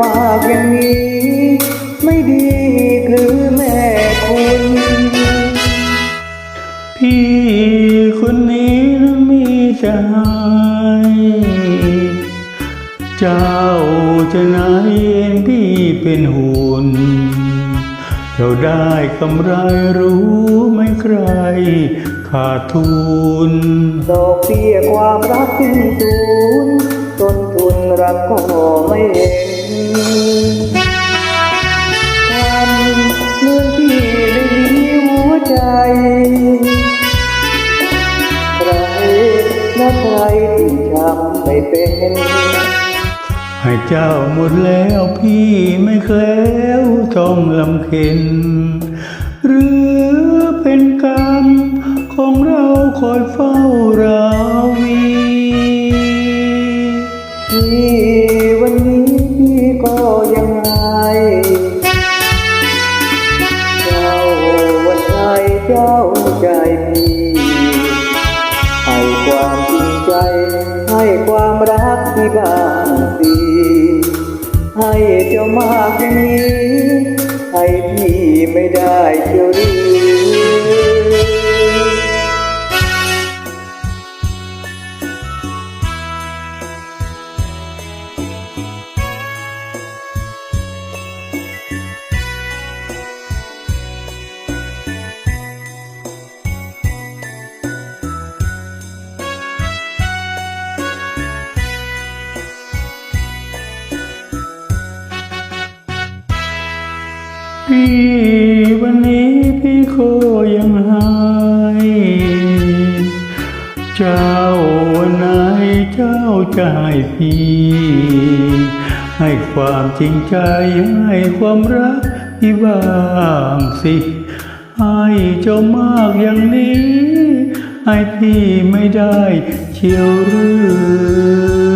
มากอย่างนี้ ไม่ดีหรือแม่คุณ พี่คนนี้นั้นมีใจเจ้าจะไหนเองที่เป็นหุน่นเราได้กำไรรู้ไม่ใคร ขาดทุน ดอกเบี้ยความรักขึ้นสูงต้นทุนรักก็ไม่เอง นะใครที่ทำไม่เป็น ให้เจ้าหมดแล้วพี่ไม่แคล้วต้องลำเค็น หรือเป็นกรรมของเราคอยเฝ้าราวีที่วันนี้พี่ก็ยังไงเจ้าวันใจเจ้าใจพี่ รักที่บางสีให้เจ้ามากอย่างนี้ ให้พี่ไม่ได้เที่ยวหรือ พี่วันนี้พี่โคยังหายเจ้าวันไหนเจ้าจะให้พี่ ให้ความจริงใจให้ความรักพี่บ้างสิ ให้เจ้ามากอย่างนี้ ให้พี่ไม่ได้เชียวหรือ